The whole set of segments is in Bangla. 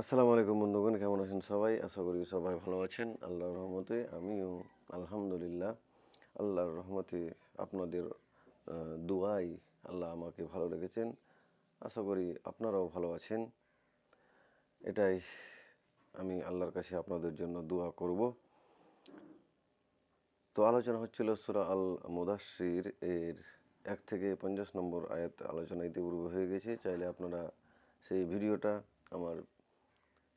আসসালামু আলাইকুম বন্ধুগণ, কেমন আছেন সবাই? আশা করি সবাই ভালো আছেন। আল্লাহর রহমতে আমিও আলহামদুলিল্লাহ। আল্লাহর রহমতে আপনাদের দুয়াই আল্লাহ আমাকে ভালো রেখেছেন। আশা করি আপনারাও ভালো আছেন। এটাই আমি আল্লাহর কাছে আপনাদের জন্য দোয়া করব। তো আলোচনা হচ্ছিল সুরা আল মুদাসির এর এক থেকে পঞ্চাশ নম্বর আয়াত আলোচনা ইতিপূর্বে হয়ে গেছে। চাইলে আপনারা সেই ভিডিওটা আমার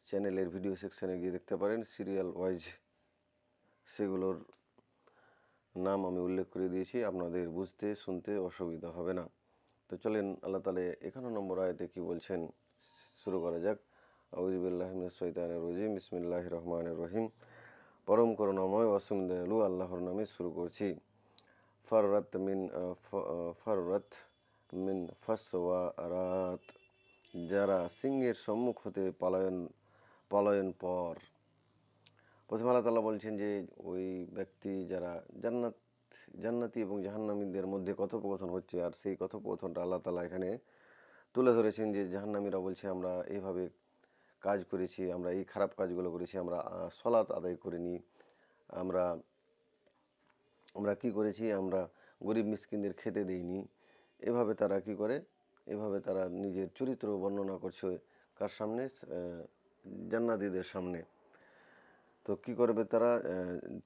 চ্যানেলের ভিডিও সেকশনে গিয়ে দেখতে পারেন সিরিয়াল ওয়াইজ সেগুলোর নাম আমি উল্লেখ করে দিয়েছি। আপনাদের বুঝতে, শুনতে অসুবিধা হবে না। তো চলেন, আল্লাহ তালে একান্ন নম্বর আয়তে কি বলছেন? শুরু করা যাক। আউজিবুল্লাহ সৈতানের রজিম। বিসমিল্লাহ রহমান রহিম। পরম করুণাময় অসীম দয়ালু আল্লাহর নামে শুরু করছি। ফাররাত মিন ফাররাত মিন ফাসওয়ারাত। যারা সিংহের সম্মুখ হতে পলায়ন পলায়ন পর। প্রথমে আল্লাহ তালা বলছেন যে, ওই ব্যক্তি যারা জান্নাত, জান্নাতি এবং জাহান্নামীদের মধ্যে কথোপকথন হচ্ছে, আর সেই কথোপকথনটা আল্লাহ তালা এখানে তুলে ধরেছেন যে, জাহান্নামীরা বলছে, আমরা এইভাবে কাজ করেছি, আমরা এই খারাপ কাজগুলো করেছি, আমরা সলাৎ আদায় করিনি, আমরা আমরা কি করেছি, আমরা গরিব মিসকিনদের খেতে দিইনি। এভাবে তারা কি করে? এভাবে তারা নিজের চরিত্র বর্ণনা করছে কার সামনে? জান্নাতীদের সামনে। তো কি করবে তারা?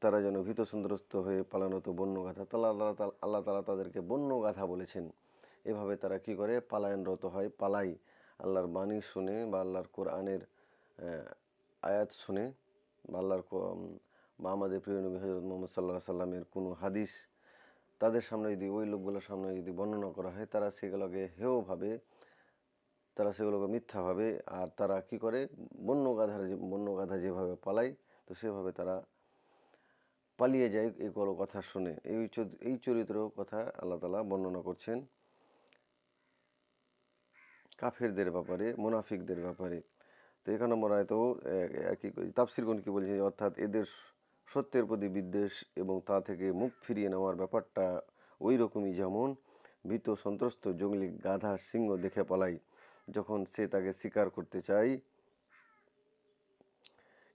তারা যেন ভীত সন্ত্রস্ত হয়ে পালানো তো বন্য গাথা। তালা আল্লাহ আল্লাহ তালা তাদেরকে বন্য গাথা বলেছেন। এভাবে তারা কি করে? পালায়নরত হয়, পালাই। আল্লাহর বাণী শুনে বা আল্লাহর কোরআনের আয়াত শুনে বা আল্লাহর বা আমাদের প্রিয় নবী হজরত মোহাম্মদ সাল্লাহ সাল্লামের কোনো হাদিস তাদের সামনে যদি, ওই লোকগুলোর সামনে যদি বর্ণনা করা হয়, তারা সেগুলোকে হেয়ভাবে তারা সেগুলোকে মিথ্যা ভাবে, আর তারা কি করে? বন্য গাধার বন্য গাধা যেভাবে পালায়, তো সেভাবে তারা পালিয়ে যায় এই এগুলো কথা শুনে। এই এই চরিত্র কথা আল্লাহ তালা বর্ণনা করছেন কাফেরদের ব্যাপারে, মুনাফিকদের ব্যাপারে। তো এখানে মনে হয় তো একই তাফসিরগণ কি বলছে? অর্থাৎ এদের সত্যের প্রতি বিদ্বেষ এবং তা থেকে মুখ ফিরিয়ে নেওয়ার ব্যাপারটা ওই রকমই যেমন, ভীত সন্ত্রস্ত জঙ্গলি গাধা সিংহ দেখে পালাই যখন সে তাকে শিকার করতে চায়,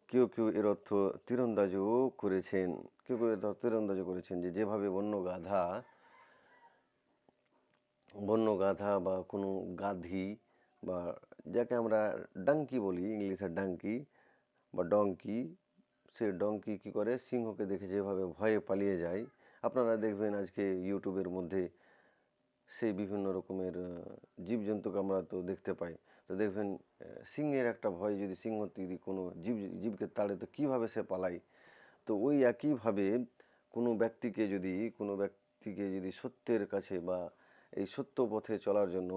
কেউ কেউ এর অর্থ তীরন্দাজও করেছেন। কেউ কেউ এর তীরন্দাজও করেছেন যে যেভাবে বন্য গাধা বন্য গাধা বা কোনো গাধি বা যাকে আমরা ডাঙ্কি বলি ইংলিশে ডাঙ্কি বা ডঙ্কি, সে ডঙ্কি কি করে? সিংহকে দেখে যেভাবে ভয়ে পালিয়ে যায়। আপনারা দেখবেন আজকে ইউটিউবের মধ্যে সেই বিভিন্ন রকমের জীবজন্তুকে আমরা তো দেখতে পাই। তো দেখবেন সিংহের একটা ভয় যদি সিংহ যদি কোনো জীব, জীবকে তাড়ে, তো কীভাবে সে পালায়? তো ওই একইভাবে কোনো ব্যক্তিকে যদি, কোনো ব্যক্তিকে যদি সত্যের কাছে বা এই সত্য পথে চলার জন্য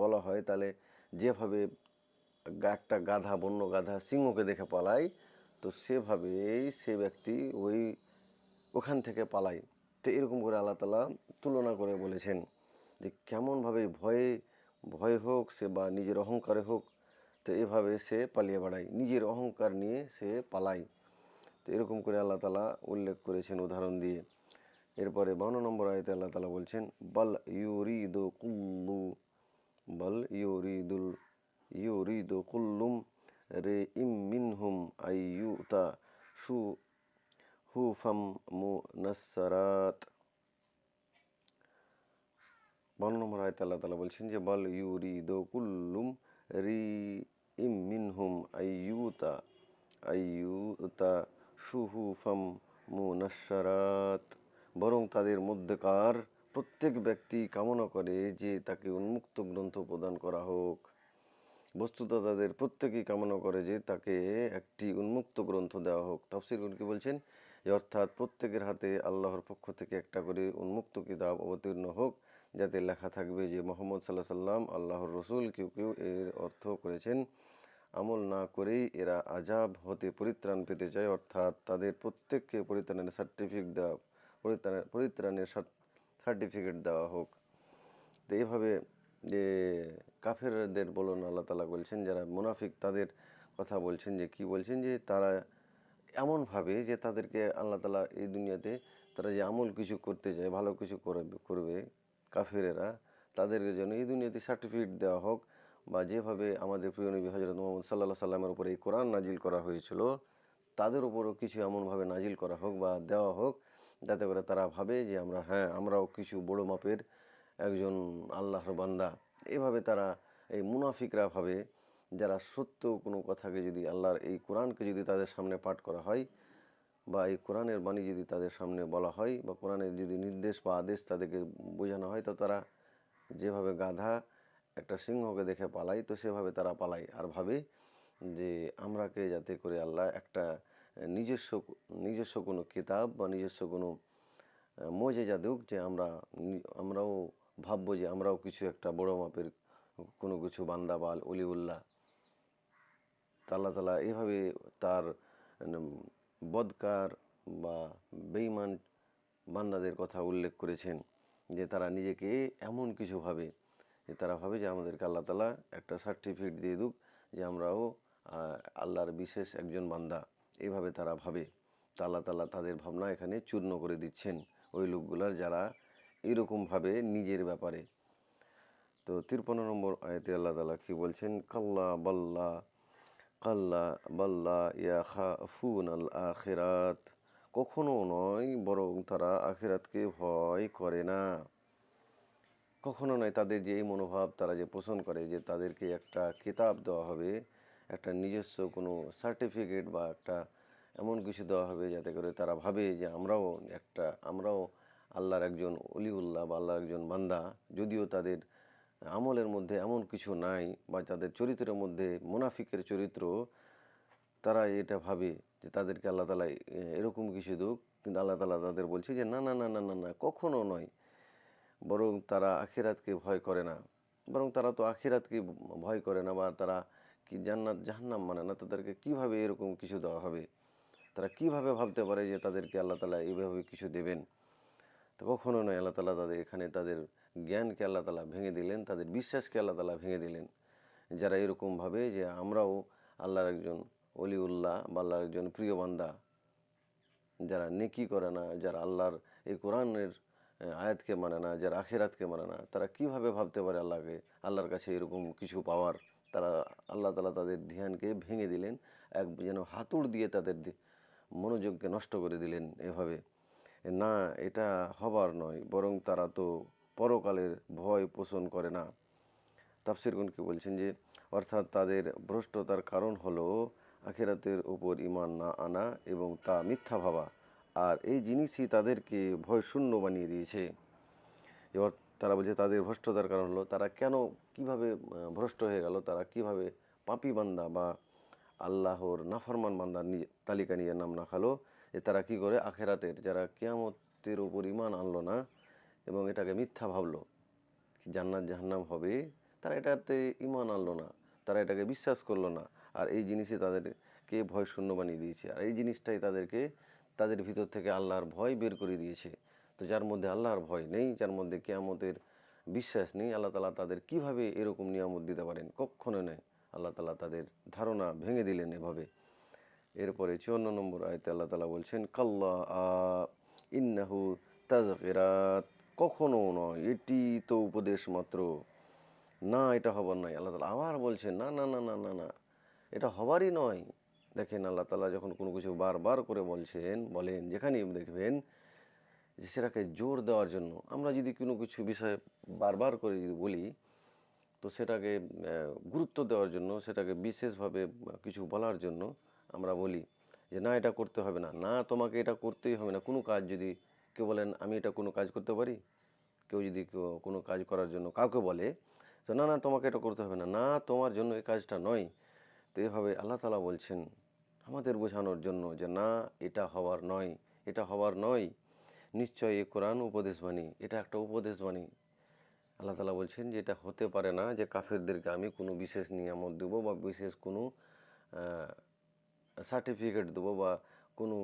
বলা হয়, তাহলে যেভাবে একটা গাধা, বন্য গাধা সিংহকে দেখে পালায়, তো সেভাবেই সে ব্যক্তি ওই, ওখান থেকে পালায়। তো এরকম করে আল্লাহ তালা তুলনা করে বলেছেন। যে কেমনভাবে ভয়ে, ভয় হোক সে বা নিজের অহংকারে হোক, তো এভাবে সে পালিয়ে বেড়ায়। নিজের অহংকার নিয়ে সে পালায়। তো এরকম করে আল্লাহ তালা উল্লেখ করেছেন উদাহরণ দিয়ে। এরপরে বাউন্ন নম্বর আয়তে আল্লাহ তালা বলছেন, বল ইউরিদু কুল্লু, বল ইউরিদুল, ইউরিদু কুল্লুম রে ইম মিনহুম আইয়ুতা সু হুফাম মুনাসসারাত। বান্ন নম্বর আয়তে আল্লাহ তালা বলছেন যে, বল ইউরিদু কুল্লুম রি ইম মিনহুম আইয়ুতা আইয়ুতা সুহুফাম মুনাসসারাত বরং তাদের মধ্যকার প্রত্যেক ব্যক্তি কামনা করে যে, তাকে উন্মুক্ত গ্রন্থ প্রদান করা হোক। বস্তুত তাদের প্রত্যেকেই কামনা করে যে, তাকে একটি উন্মুক্ত গ্রন্থ দেওয়া হোক। তাফসিরগণ কি বলছেন? অর্থাৎ প্রত্যেকের হাতে আল্লাহর পক্ষ থেকে একটা করে উন্মুক্ত কিতাব অবতীর্ণ হোক। যাতে লেখা থাকবে যে মোহাম্মদ সাল্লাহ সাল্লাম আল্লাহর রসুল, কেউ কেউ এর অর্থ করেছেন, আমল না করেই এরা আজাব হতে পরিত্রাণ পেতে চায়, অর্থাৎ তাদের প্রত্যেককে পরিত্রাণের সার্টিফিকেট দেওয়া পরিত্রাণের পরিত্রাণের সার্টিফিকেট দেওয়া হোক। তো এইভাবে যে কাফেরদের বলুন, আল্লাহ তালা বলছেন, যারা মুনাফিক, তাদের কথা বলছেন যে কি বলছেন যে তারা এমনভাবে যে তাদেরকে আল্লাহ তালা এই দুনিয়াতে তারা যে আমল কিছু করতে চায়, ভালো কিছু করবে করবে কাফেরেরা তাদেরকে যেন এই দুনিয়াতে সার্টিফিকেট দেওয়া হোক বা যেভাবে আমাদের প্রিয় নবী হজরত মোহাম্মদ সাল্লাহ সাল্লামের উপরে এই কোরআন নাজিল করা হয়েছিল, তাদের উপরও কিছু এমনভাবে নাজিল করা হোক বা দেওয়া হোক, যাতে করে তারা ভাবে যে আমরা হ্যাঁ আমরাও কিছু বড় মাপের একজন আল্লাহর বান্দা। এভাবে তারা এই মুনাফিকরা ভাবে, যারা সত্য কোনো কথাকে যদি আল্লাহর এই কোরআনকে যদি তাদের সামনে পাঠ করা হয় বা এই কোরআনের বাণী যদি তাদের সামনে বলা হয় বা কোরআনের যদি নির্দেশ বা আদেশ তাদেরকে বোঝানো হয়, তো তারা যেভাবে গাধা একটা সিংহকে দেখে পালায়, তো সেভাবে তারা পালায়। আর ভাবে যে আমরাকে যাতে করে আল্লাহ একটা নিজস্ব নিজস্ব কোনো কিতাব বা নিজস্ব কোনো মজেজা দুক যে আমরা আমরাও ভাববো যে আমরাও কিছু একটা বড় মাপের কোনো কিছু বান্দা বা অলিউল্লাহ আল্লাহ তালা এভাবে তার বদকার বা বেইমান বান্দাদের কথা উল্লেখ করেছেন যে তারা নিজেকে এমন কিছু ভাবে যে তারা ভাবে যে আমাদেরকে আল্লাহ তালা একটা সার্টিফিকেট দিয়ে দুক যে আমরাও আল্লাহর বিশেষ একজন বান্দা। এভাবে তারা ভাবে। আল্লাহ তালা তাদের ভাবনা এখানে চূর্ণ করে দিচ্ছেন ওই লোকগুলার যারা এরকমভাবে নিজের ব্যাপারে। তো তিরপন্ন নম্বর আয়তে আল্লাহ তালা কি বলছেন? কাল্লা বাল্লা কাল্লা বাল্লা ইয়া খাফুন আল আখিরাত। কখনো নয় বরং তারা আখিরাতকে ভয় করে না। কখনো নয় তাদের যে এই মনোভাব, তারা যে পোষণ করে যে তাদেরকে একটা কিতাব দেওয়া হবে, একটা নিজস্ব কোনো সার্টিফিকেট বা একটা এমন কিছু দেওয়া হবে যাতে করে তারা ভাবে যে আমরাও একটা, আমরাও আল্লাহর একজন অলিউল্লাহ বা আল্লাহর একজন বান্দা, যদিও তাদের আমলের মধ্যে এমন কিছু নাই বা তাদের চরিত্রের মধ্যে মুনাফিকের চরিত্র, তারা এটা ভাবে যে তাদেরকে আল্লাহ তালা এরকম কিছু দুক কিন্তু আল্লাহ তালা তাদের বলছে যে, না না না না না না, কখনো নয়। বরং তারা আখিরাতকে ভয় করে না। বরং তারা তো আখিরাতকে ভয় করে না বা তারা কি জান্নাত, জাহান্নাম মানে না? তাদেরকে কীভাবে এরকম কিছু দেওয়া হবে? তারা কীভাবে ভাবতে পারে যে তাদেরকে আল্লাহ তালা এইভাবে কিছু দেবেন? তো কখনো নয় আল্লাহ তালা তাদের এখানে তাদের জ্ঞানকে আল্লাহ তালা ভেঙে দিলেন, তাদের বিশ্বাসকে আল্লাহ তালা ভেঙে দিলেন। যারা এরকম ভাবে যে আমরাও আল্লাহর একজন অলিউল্লাহ বা আল্লাহর একজন প্রিয় বান্দা, যারা নেকি করে না, যারা আল্লাহর এই কোরআনের আয়াতকে মানে না, যারা আখেরাতকে মানে না, তারা কীভাবে ভাবতে পারে আল্লাহকে? আল্লাহর কাছে এরকম কিছু পাওয়ার, তারা আল্লাহ তালা তাদের ধ্যানকে ভেঙে দিলেন, এক যেন হাতুড় দিয়ে তাদের মনোযোগকে নষ্ট করে দিলেন এভাবে। না, এটা হবার নয়, বরং তারা তো পরকালের ভয় পোষণ করে না। তাফসিরগণকে বলছেন যে, অর্থাৎ তাদের ভ্রষ্টতার কারণ হলো আখেরাতের উপর ইমান না আনা এবং তা মিথ্যা ভাবা। আর এই জিনিসই তাদেরকে ভয় শূন্য বানিয়ে দিয়েছে। এবার তারা বলছে, তাদের ভ্রষ্টতার কারণ হলো তারা কেন, কীভাবে ভ্রষ্ট হয়ে গেল, তারা কীভাবে পাপি বান্দা বা আল্লাহর নাফরমান বান্দার তালিকা নিয়ে নাম না খালো যে তারা কি করে আখেরাতের, যারা কেয়ামতের ওপর ইমান আনলো না এবং এটাকে মিথ্যা ভাবলো জান্নাত জাহান্নাম হবে? তারা এটাতে ইমান আনলো না, তারা এটাকে বিশ্বাস করল না। আর এই জিনিসই তাদেরকে ভয় শূন্য বানিয়ে দিয়েছে। আর এই জিনিসটাই তাদেরকে, তাদের ভিতর থেকে আল্লাহর ভয় বের করে দিয়েছে। তো যার মধ্যে আল্লাহর ভয় নেই, যার মধ্যে কেয়ামতের বিশ্বাস নেই, আল্লাহ তালা তাদের কীভাবে এরকম নিয়ামত দিতে পারেন? কখনো নেই আল্লাহ তালা তাদের ধারণা ভেঙে দিলেন এভাবে। এরপরে চুয়ান্ন নম্বর আয়তে আল্লাহ তালা বলছেন, কাল্লা ইন্নাহু তাজকিরাত কখনো নয়। এটি তো উপদেশ মাত্র। না, এটা হবার নয়। আল্লাহ তালা আবার বলছেন না না না না না না। এটা হবারই নয়। দেখেন, আল্লাহ তালা যখন কোনো কিছু বারবার করে বলছেন, বলেন, যেখানেই দেখবেন যে সেটাকে জোর দেওয়ার জন্য, আমরা যদি কোনো কিছু বিষয়ে বারবার করে যদি বলি, তো সেটাকে গুরুত্ব দেওয়ার জন্য, সেটাকে বিশেষভাবে কিছু বলার জন্য আমরা বলি যে, না, এটা করতে হবে না। না, তোমাকে এটা করতেই হবে না। কোনো কাজ যদি কেউ বলেন, আমি এটা কোনো কাজ করতে পারি? কেউ যদি কোনো কাজ করার জন্য কাউকে বলে তো না না, তোমাকে এটা করতে হবে না। না, তোমার জন্য এই কাজটা নয়। তো এভাবে আল্লাহ তালা বলছেন, আমাদের বোঝানোর জন্য যে না, এটা হওয়ার নয়, এটা হওয়ার নয়। নিশ্চয় এ কোরআন উপদেশবাণী এটা একটা উপদেশবাণী আল্লাহ তালা বলছেন যে, এটা হতে পারে না যে কাফেরদেরকে আমি কোনো বিশেষ নিয়ামত দেবো বা বিশেষ কোনো সার্টিফিকেট দেবো বা কোনো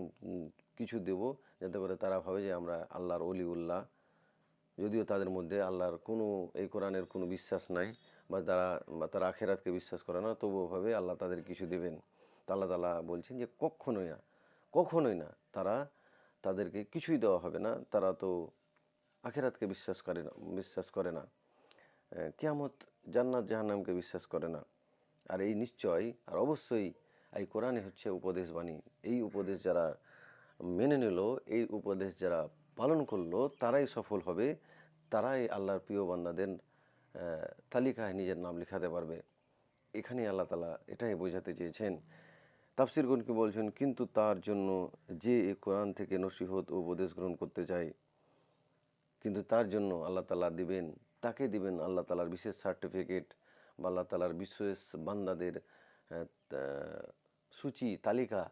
কিছু দেবো যাতে করে তারা ভাবে যে আমরা আল্লাহর অলিউল্লাহ। যদিও তাদের মধ্যে আল্লাহর কোনো, এই কোরআনের কোনো বিশ্বাস নাই বা তারা তারা আখেরাতকে বিশ্বাস করে না, তবুও ভাবে আল্লাহ তাদের কিছু দেবেন। তো আল্লাহ তালা বলছেন যে কখনোই না কখনোই না তারা তাদেরকে কিছুই দেওয়া হবে না, তারা তো আখেরাতকে বিশ্বাস করে না, বিশ্বাস করে না। কিয়ামত জান্নাত জাহান্নামকে বিশ্বাস করে না। আর এই নিশ্চয়, আর অবশ্যই এই কোরআনে হচ্ছে উপদেশ বাণী। এই উপদেশ যারা মেনে নিল, এই উপদেশ যারা পালন করল, তারাই সফল হবে, তারাই আল্লাহর প্রিয় বান্দাদের তালিকায় নিজের নাম লেখাতে পারবে। এখানে আল্লাহ তালা এটাই বোঝাতে চেয়েছেন। তাফসিরগণ কি বলছেন, কিন্তু তার জন্য যে এই কোরআন থেকে নসিহত ও উপদেশ গ্রহণ করতে চায়, কিন্তু তার জন্য আল্লাহ তালা দিবেন, তাকে দিবেন আল্লাহ তালার বিশেষ সার্টিফিকেট বা আল্লাহ তালার বিশেষ বান্দাদের সূচি, তালিকা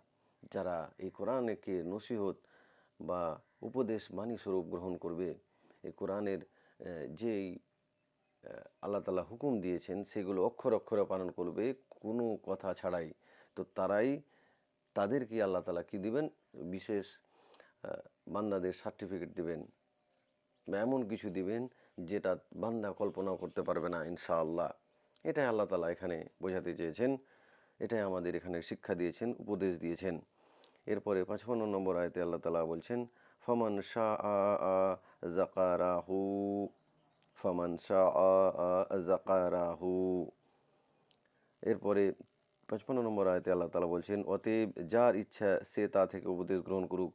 যারা এই কোরআনকে নসিহত বা উপদেশ বাণী স্বরূপ গ্রহণ করবে, এই কোরআনের যেই আল্লাহ তালা হুকুম দিয়েছেন, সেগুলো অক্ষর অক্ষরে পালন করবে, কোনো কথা ছাড়াই। তো তারাই তাদেরকে আল্লাহ তালা কি দিবেন? বিশেষ বান্দাদের সার্টিফিকেট দিবেন বা এমন কিছু দিবেন যেটা বান্দা কল্পনাও করতে পারবে না, ইনশাআল্লাহ। এটাই আল্লাহ তালা এখানে বোঝাতে চেয়েছেন। এটাই আমাদের এখানে শিক্ষা দিয়েছেন, উপদেশ দিয়েছেন। এরপরে পাঁচপান্ন নম্বর আয়তে আল্লাহ তালা বলছেন, ফমান শাহ জাকারাহু ফমান শাহ জাকারাহু এরপরে পঁচপান্ন নম্বর আয়তে আল্লাহ তালা বলছেন, অতএব যার ইচ্ছা সে তা থেকে উপদেশ গ্রহণ করুক।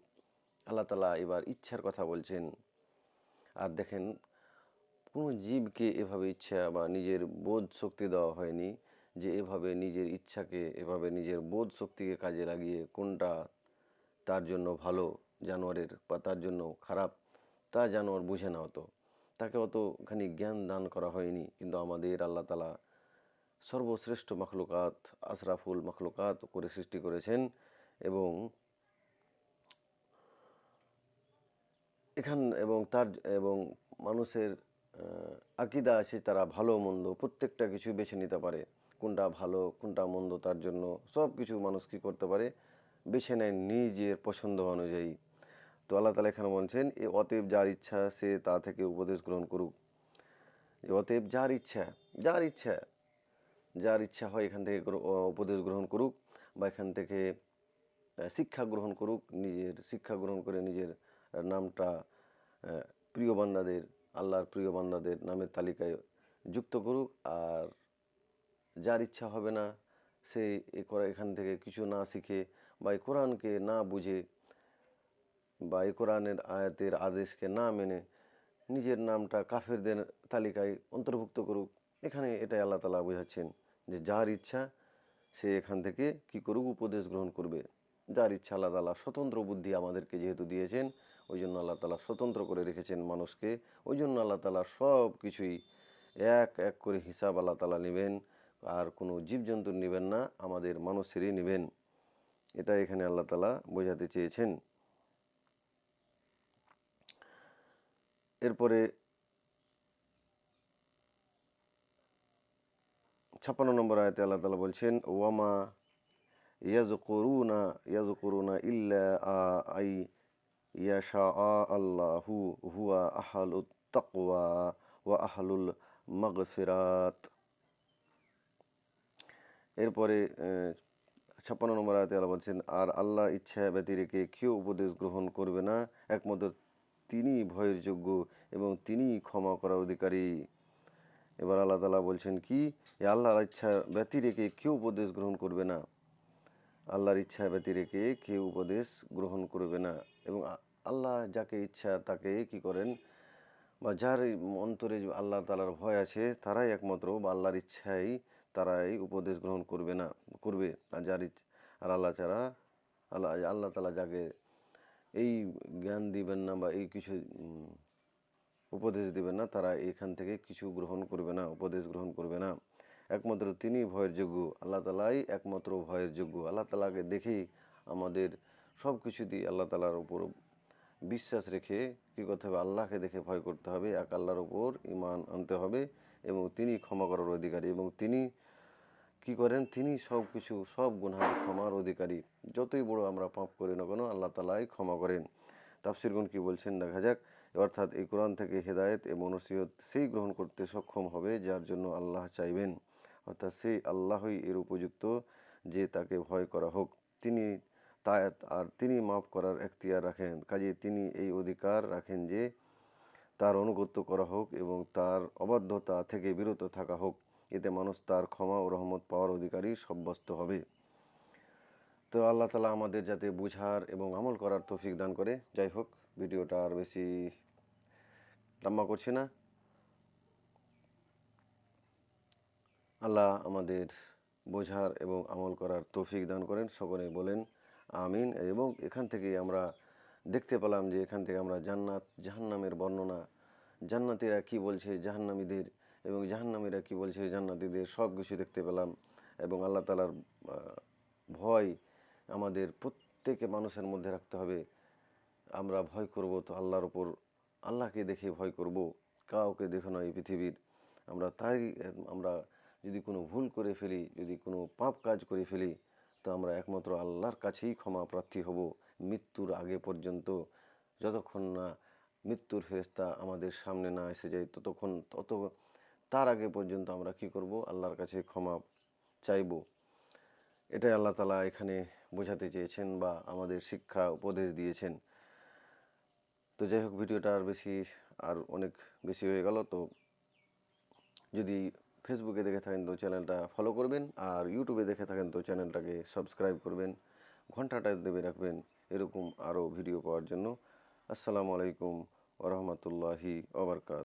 আল্লাহ তালা এবার ইচ্ছার কথা বলছেন। আর দেখেন, কোনো জীবকে এভাবে ইচ্ছা বা নিজের বোধ শক্তি দেওয়া হয়নি। যে এভাবে নিজের ইচ্ছাকে, এভাবে নিজের বোধ শক্তিকে কাজে লাগিয়ে কোনটা তার জন্য ভালো জানোয়ারের বা তার জন্য খারাপ, তা জানোয়ার বুঝে না হতো। তাকে অতখানি জ্ঞান দান করা হয়নি, কিন্তু আমাদের আল্লাহ তালা সর্বশ্রেষ্ঠ মখলুকাত, আশরাফুল মখলুকাত করে সৃষ্টি করেছেন এবং এখান এবং তার এবং মানুষের আকিদা আছে তারা ভালো মন্দ প্রত্যেকটা কিছু বেছে নিতে পারে। কোনটা ভালো, কোনটা মন্দ তার জন্য সব কিছু মানুষ কী করতে পারে? বেছে নেয় নিজের পছন্দ অনুযায়ী। তো আল্লাহ তালা এখানে বলছেন, এ অতএব যার ইচ্ছা সে তা থেকে উপদেশ গ্রহণ করুক। অতএব যার ইচ্ছা যার ইচ্ছা যার ইচ্ছা হয় এখান থেকে উপদেশ গ্রহণ করুক বা এখান থেকে শিক্ষা গ্রহণ করুক নিজের, শিক্ষা গ্রহণ করে নিজের নামটা প্রিয় বান্দাদের, আল্লাহর প্রিয় বান্দাদের নামের তালিকায় যুক্ত করুক আর যার ইচ্ছা হবে না, সে এ করা এখান থেকে কিছু না শিখে বা এই কোরআনকে না বুঝে বা এই কোরআনের আয়াতের আদেশকে না মেনে নিজের নামটা কাফেরদের তালিকায় অন্তর্ভুক্ত করুক, এখানে এটাই আল্লাহ তালা বোঝাচ্ছেন যে যার ইচ্ছা সে এখান থেকে কি করুক, উপদেশ গ্রহণ করবে। যার ইচ্ছা আল্লাহ তালা স্বতন্ত্র বুদ্ধি আমাদেরকে যেহেতু দিয়েছেন, ওই জন্য আল্লাহ তালা স্বতন্ত্র করে রেখেছেন মানুষকে, ওই জন্য আল্লাহ তালা সব কিছুই এক এক করে হিসাব আল্লাহ তালা নেবেন। আর কোনো জীবজন্তুর নেবেন না, আমাদের মানুষেরই নেবেন। এটা এখানে আল্লাহ তালা বোঝাতে চেয়েছেন। এরপরে ছাপ্পান্ন নম্বর আয়তে আল্লাহ তালা বলছেন, ওয়ামা ইয়াজকুরুনা ইয়াজকুরুনা ইল্লা আ- আই ইয়াশা আল্লাহু হুয়া আহালুত তাকওয়া ওয়া আহলুল মাগফিরাত। এরপরে ছাপ্পান্ন নম্বর আয়তে আল্লাহ বলছেন, আর আল্লাহ ইচ্ছা ব্যতিরেকে কেউ উপদেশ গ্রহণ করবে না, একমাত্র তিনি ভয়ের যোগ্য এবং তিনি ক্ষমা করার অধিকারী। এবার আল্লাহ তালা বলছেন, কি? এ আল্লাহর ইচ্ছা ব্যতিরেকে কেউ উপদেশ গ্রহণ করবে না। আল্লাহর ইচ্ছা ব্যতিরেকে কেউ উপদেশ গ্রহণ করবে না। এবং আল্লাহ যাকে ইচ্ছা তাকে কি করেন? বা যার অন্তরে আল্লাহ তালার ভয় আছে, তারাই একমাত্র বা আল্লাহর ইচ্ছাই তারাই উপদেশ গ্রহণ করবে না, করবে। যার আর আল্লাহ ছাড়া, আল্লাহ আল্লাহ তালা যাকে এই জ্ঞান দিবেন না বা এই কিছু উপদেশ দিবেন না, তারা এখান থেকে কিছু গ্রহণ করবে না, উপদেশ গ্রহণ করবে না। একমাত্র তিনি ভয়ের যোগ্য, আল্লাহ তালাই একমাত্র ভয়ের যোগ্য। আল্লাহ তালাকে দেখেই আমাদের সব কিছু দিয়ে আল্লাহ তালার উপর বিশ্বাস রেখে কী করতে হবে? আল্লাহকে দেখে ভয় করতে হবে। এক আল্লাহর ওপর ইমান আনতে হবে এবং তিনি ক্ষমা করার অধিকারী এবং তিনি কি করেন? তিনি সব কিছু সব গুনার ক্ষমার অধিকারী। যতই বড় আমরা পাপ করি না কেন, আল্লাহ তালাই ক্ষমা করেন। তাফসিরগুন কি বলছেন? দেখা যাক। অর্থাৎ এই কোরআন থেকে হেদায়েত এবং নসিহত সেই গ্রহণ করতে সক্ষম হবে যার জন্য আল্লাহ চাইবেন। অর্থাৎ সেই আল্লাহই এর উপযুক্ত যে তাকে ভয় করা হোক। তিনি তা আর তিনি মাফ করার এখতিয়ার রাখেন। কাজে তিনি এই অধিকার রাখেন যে তার অনুগত্য করা হোক এবং তার অবাধ্যতা থেকে বিরত থাকা হোক। এতে মানুষ তার ক্ষমা ও রহমত পাওয়ার অধিকারী সাব্যস্ত হবে। তো আল্লাহ তালা আমাদের যাতে বুঝার এবং আমল করার তৌফিক দান করে। যাই হোক, ভিডিওটা আর বেশি লম্বা করছি না। আল্লাহ আমাদের বোঝার এবং আমল করার তৌফিক দান করেন। সকলে বলেন আমিন, এবং এখান থেকে আমরা দেখতে পেলাম যে এখান থেকে আমরা জান্নাত, জাহান্নামের বর্ণনা। জান্নাতীরা কি বলছে? জাহান্নামীদের এবং জাহান্নামীরা কি বলছে? জান্নাতীদের সব কিছু দেখতে পেলাম এবং আল্লাহ তালার ভয় আমাদের প্রত্যেকে মানুষের মধ্যে রাখতে হবে। আমরা ভয় করব তো আল্লাহর ওপর আল্লাহকে দেখে ভয় করব, কাউকে দেখো না এই পৃথিবীর। আমরা তাই, আমরা যদি কোনো ভুল করে ফেলি, যদি কোনো পাপ কাজ করে ফেলি তো আমরা একমাত্র আল্লাহর কাছেই ক্ষমা প্রার্থী হব। মৃত্যুর আগে পর্যন্ত যতক্ষণ না মৃত্যুর ফেরেস্তা আমাদের সামনে না এসে যায়, ততক্ষণ তত তার আগে পর্যন্ত আমরা কি করব? আল্লাহর কাছে ক্ষমা চাইব। এটাই আল্লাহ তালা এখানে বোঝাতে চেয়েছেন বা আমাদের শিক্ষা উপদেশ দিয়েছেন। তো যাই হোক, ভিডিওটা আর বেশি আর অনেক বেশি হয়ে গেল। তো যদি ফেসবুকে দেখে থাকেন তো চ্যানেলটা ফলো করবেন আর ইউটিউবে দেখে থাকেন তো চ্যানেলটাকে সাবস্ক্রাইব করবেন। ঘন্টাটা দেবে রাখবেন এরকম আরও ভিডিও পাওয়ার জন্য। আসসালামু আলাইকুম ওরহমতুল্লাহি ওবরকাত